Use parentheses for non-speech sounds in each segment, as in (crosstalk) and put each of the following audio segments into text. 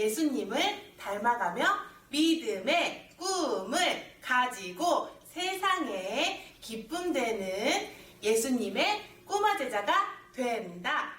예수님을 닮아가며 믿음의 꿈을 가지고 세상에 기쁨되는 예수님의 꼬마 제자가 된다.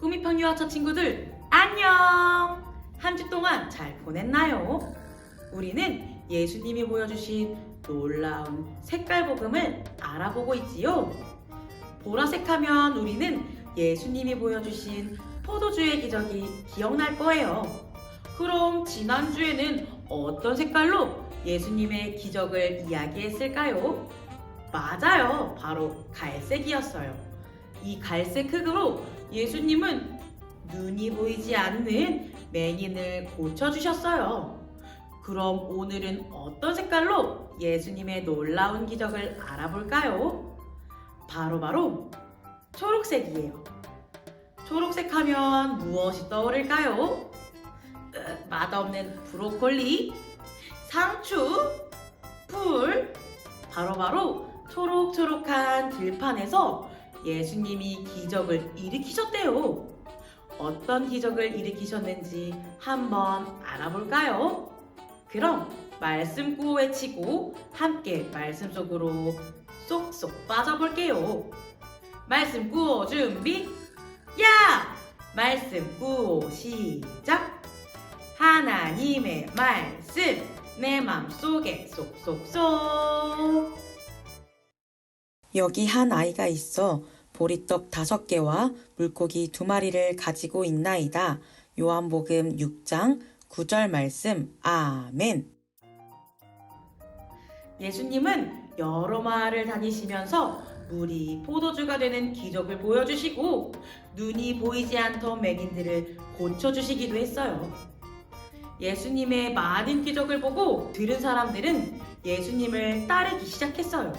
꾸미평 유아차 친구들 안녕! 한 주 동안 잘 보냈나요? 우리는 예수님이 보여주신 놀라운 색깔 복음을 알아보고 있지요. 보라색 하면 우리는 예수님이 보여주신 포도주의 기적이 기억날 거예요. 그럼 지난주에는 어떤 색깔로 예수님의 기적을 이야기했을까요? 맞아요. 바로 갈색이었어요. 이 갈색 흙으로 예수님은 눈이 보이지 않는 맹인을 고쳐주셨어요. 그럼 오늘은 어떤 색깔로 예수님의 놀라운 기적을 알아볼까요? 바로바로 초록색이에요. 초록색 하면 무엇이 떠오를까요? 으, 맛없는 브로콜리, 상추, 풀, 바로바로 초록초록한 들판에서 예수님이 기적을 일으키셨대요. 어떤 기적을 일으키셨는지 한번 알아볼까요? 그럼 말씀 구호 외치고 함께 말씀 속으로 쏙쏙 빠져볼게요. 말씀 구호 준비, 야! 말씀 구호 시작! 하나님의 말씀 내 맘속에 쏙쏙쏙 여기 한 아이가 있어 보리떡 다섯 개와 물고기 두 마리를 가지고 있나이다. 요한복음 6장 9절 말씀. 아멘. 예수님은 여러 마을을 다니시면서 물이 포도주가 되는 기적을 보여주시고 눈이 보이지 않던 맹인들을 고쳐주시기도 했어요. 예수님의 많은 기적을 보고 들은 사람들은 예수님을 따르기 시작했어요.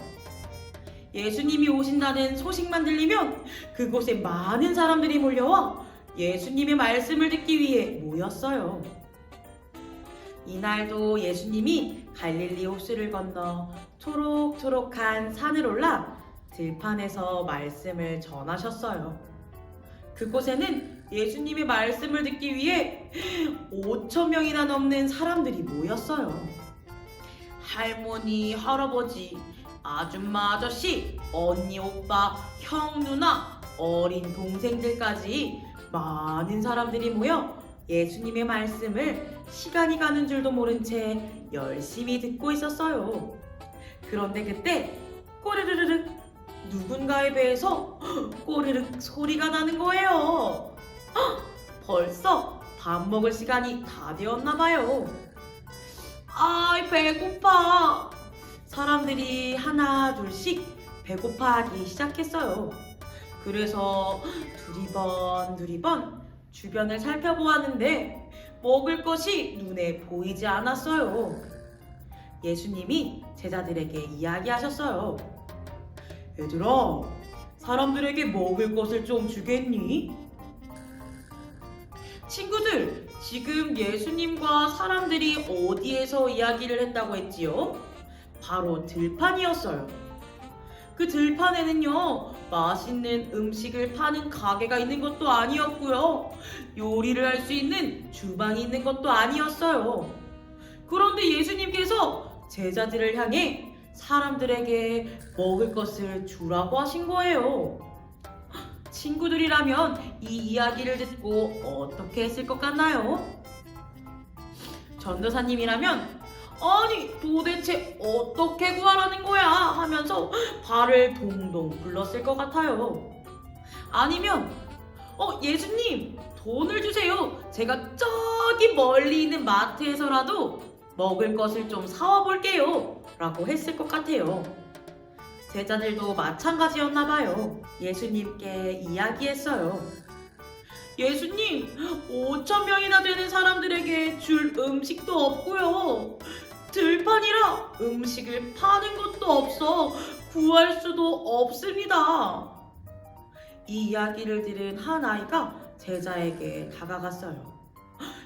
예수님이 오신다는 소식만 들리면 그곳에 많은 사람들이 몰려와 예수님의 말씀을 듣기 위해 모였어요. 이날도 예수님이 갈릴리 호수를 건너 초록초록한 산을 올라 들판에서 말씀을 전하셨어요. 그곳에는 예수님의 말씀을 듣기 위해 5천 명이나 넘는 사람들이 모였어요. 할머니, 할아버지, 아줌마, 아저씨, 언니, 오빠, 형, 누나, 어린 동생들까지 많은 사람들이 모여 예수님의 말씀을 시간이 가는 줄도 모른 채 열심히 듣고 있었어요. 그런데 그때 꼬르르르륵 누군가의 배에서 꼬르륵 소리가 나는 거예요. 헉, 벌써 밥 먹을 시간이 다 되었나 봐요. 아이 배고파. 사람들이 하나 둘씩 배고파하기 시작했어요. 그래서 두리번 두리번 주변을 살펴보았는데 먹을 것이 눈에 보이지 않았어요. 예수님이 제자들에게 이야기하셨어요. 얘들아, 사람들에게 먹을 것을 좀 주겠니? 친구들, 지금 예수님과 사람들이 어디에서 이야기를 했다고 했지요? 바로 들판이었어요. 그 들판에는요, 맛있는 음식을 파는 가게가 있는 것도 아니었고요. 요리를 할 수 있는 주방이 있는 것도 아니었어요. 그런데 예수님께서 제자들을 향해 사람들에게 먹을 것을 주라고 하신 거예요. 친구들이라면 이 이야기를 듣고 어떻게 했을 것 같나요? 전도사님이라면 아니 도대체 어떻게 구하라는 거야 하면서 발을 동동 굴렀을 것 같아요. 아니면 어 예수님 돈을 주세요. 제가 저기 멀리 있는 마트에서라도 먹을 것을 좀 사와 볼게요. 라고 했을 것 같아요. 제자들도 마찬가지였나 봐요. 예수님께 이야기했어요. 예수님, 5천 명이나 되는 사람들에게 줄 음식도 없고요. 들판이라 음식을 파는 것도 없어 구할 수도 없습니다. 이 이야기를 들은 한 아이가 제자에게 다가갔어요.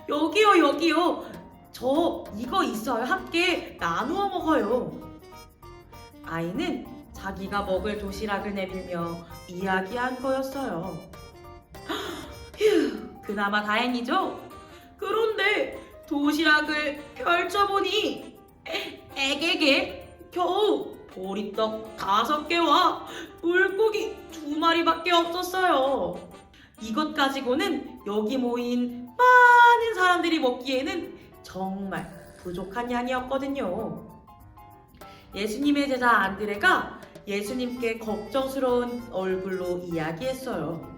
여기요, 여기요. 저 이거 있어요. 함께 나누어 먹어요. 아이는 자기가 먹을 도시락을 내밀며 이야기한 거였어요. 휴, 그나마 다행이죠? 그런데 도시락을 펼쳐보니 에게게 겨우 보리떡 다섯 개와 물고기 두 마리밖에 없었어요. 이것 가지고는 여기 모인 많은 사람들이 먹기에는 정말 부족한 양이었거든요. 예수님의 제자 안드레가 예수님께 걱정스러운 얼굴로 이야기했어요.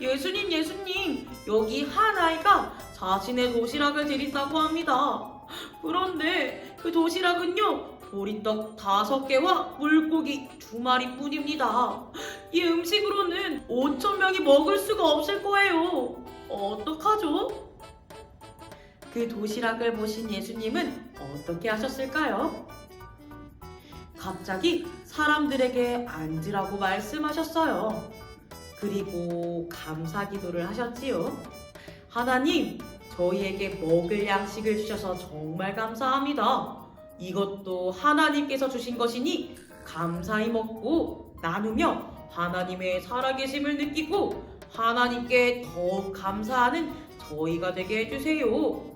예수님, 예수님, 여기 한 아이가 자신의 도시락을 드린다고 합니다. 그런데 그 도시락은요, 보리떡 다섯 개와 물고기 두 마리 뿐입니다. 이 음식으로는 5천 명이 먹을 수가 없을 거예요. 어떡하죠? 그 도시락을 보신 예수님은 어떻게 하셨을까요? 갑자기 사람들에게 앉으라고 말씀하셨어요. 그리고 감사 기도를 하셨지요. 하나님, 저희에게 먹을 양식을 주셔서 정말 감사합니다. 이것도 하나님께서 주신 것이니 감사히 먹고 나누며 하나님의 살아계심을 느끼고 하나님께 더욱 감사하는 저희가 되게 해주세요.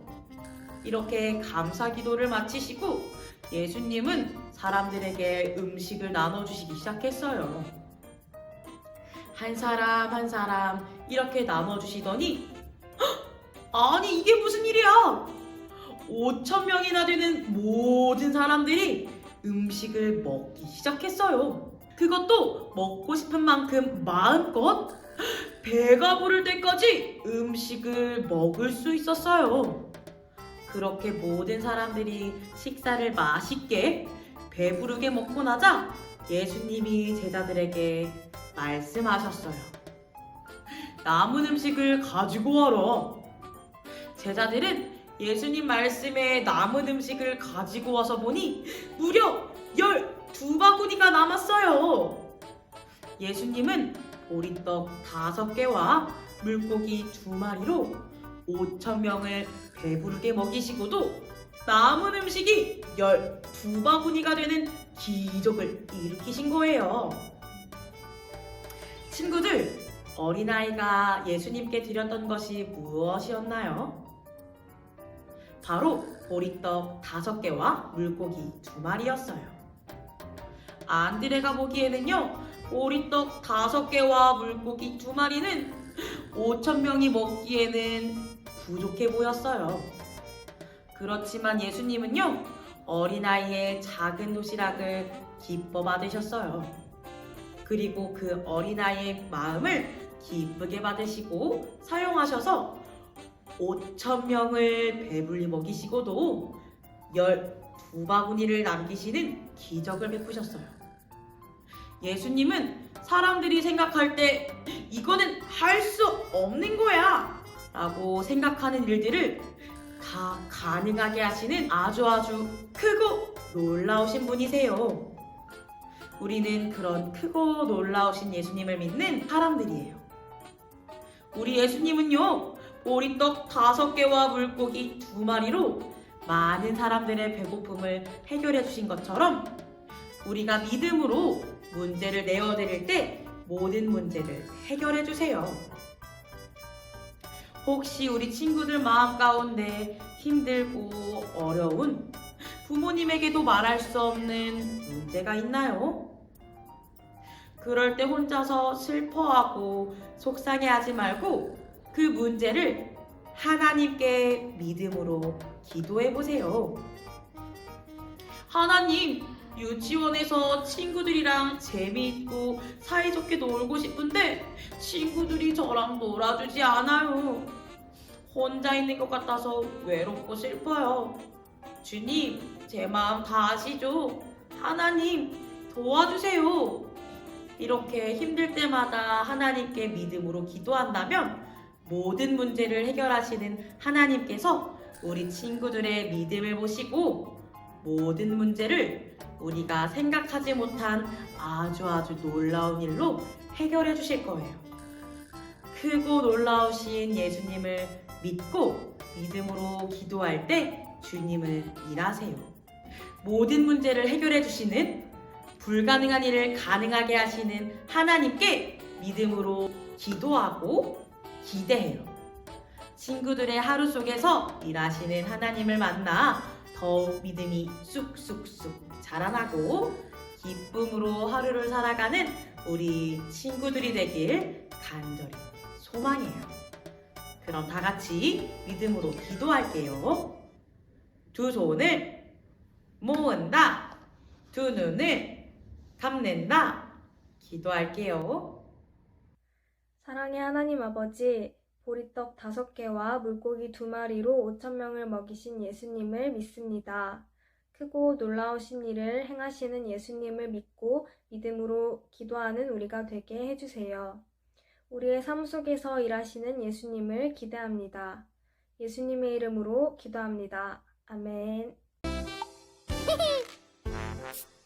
이렇게 감사 기도를 마치시고 예수님은 사람들에게 음식을 나눠주시기 시작했어요. 한 사람 한 사람 이렇게 나눠주시더니 헉! 아니 이게 무슨 일이야? 5천 명이나 되는 모든 사람들이 음식을 먹기 시작했어요. 그것도 먹고 싶은 만큼 마음껏 배가 부를 때까지 음식을 먹을 수 있었어요. 그렇게 모든 사람들이 식사를 맛있게 배부르게 먹고 나자 예수님이 제자들에게 말씀하셨어요. 남은 음식을 가지고 와라. 제자들은 예수님 말씀에 남은 음식을 가지고 와서 보니 무려 12바구니가 남았어요. 예수님은 보리떡 다섯 개와 물고기 두 마리로 5천 명을 배부르게 먹이시고도 남은 음식이 12바구니가 되는 기적을 일으키신 거예요. 친구들, 어린아이가 예수님께 드렸던 것이 무엇이었나요? 바로 보리떡 다섯 개와 물고기 두 마리였어요. 안드레가 보기에는요, 보리떡 다섯 개와 물고기 두 마리는 5천 명이 먹기에는 부족해 보였어요. 그렇지만 예수님은요, 어린아이의 작은 도시락을 기뻐 받으셨어요. 그리고 그 어린아이의 마음을 기쁘게 받으시고 사용하셔서 5천 명을 배불리 먹이시고도 12바구니를 남기시는 기적을 베푸셨어요. 예수님은 사람들이 생각할 때 이거는 할 수 없는 거야 라고 생각하는 일들을 다 가능하게 하시는 아주 아주 크고 놀라우신 분이세요. 우리는 그런 크고 놀라우신 예수님을 믿는 사람들이에요. 우리 예수님은요, 보리떡 다섯 개와 물고기 두 마리로 많은 사람들의 배고픔을 해결해 주신 것처럼 우리가 믿음으로 문제를 내어드릴 때 모든 문제를 해결해 주세요. 혹시 우리 친구들 마음 가운데 힘들고 어려운 부모님에게도 말할 수 없는 문제가 있나요? 그럴 때 혼자서 슬퍼하고 속상해하지 말고 그 문제를 하나님께 믿음으로 기도해 보세요. 하나님, 유치원에서 친구들이랑 재미있고 사이좋게 놀고 싶은데 친구들이 저랑 놀아주지 않아요. 혼자 있는 것 같아서 외롭고 슬퍼요. 주님, 제 마음 다 아시죠? 하나님, 도와주세요. 이렇게 힘들 때마다 하나님께 믿음으로 기도한다면 모든 문제를 해결하시는 하나님께서 우리 친구들의 믿음을 보시고 모든 문제를 우리가 생각하지 못한 아주 아주 놀라운 일로 해결해 주실 거예요. 크고 놀라우신 예수님을 믿고 믿음으로 기도할 때 주님을 일하세요. 모든 문제를 해결해 주시는 불가능한 일을 가능하게 하시는 하나님께 믿음으로 기도하고 기대해요. 친구들의 하루 속에서 일하시는 하나님을 만나 더욱 믿음이 쑥쑥쑥 자라나고 기쁨으로 하루를 살아가는 우리 친구들이 되길 간절히 소망이에요. 그럼 다 같이 믿음으로 기도할게요. 두 손을 모은다. 두 눈을 감는다. 기도할게요. 사랑의 하나님 아버지, 보리떡 다섯 개와 물고기 두 마리로 오천 명을 먹이신 예수님을 믿습니다. 크고 놀라우신 일을 행하시는 예수님을 믿고 믿음으로 기도하는 우리가 되게 해주세요. 우리의 삶 속에서 일하시는 예수님을 기대합니다. 예수님의 이름으로 기도합니다. 아멘. (laughs)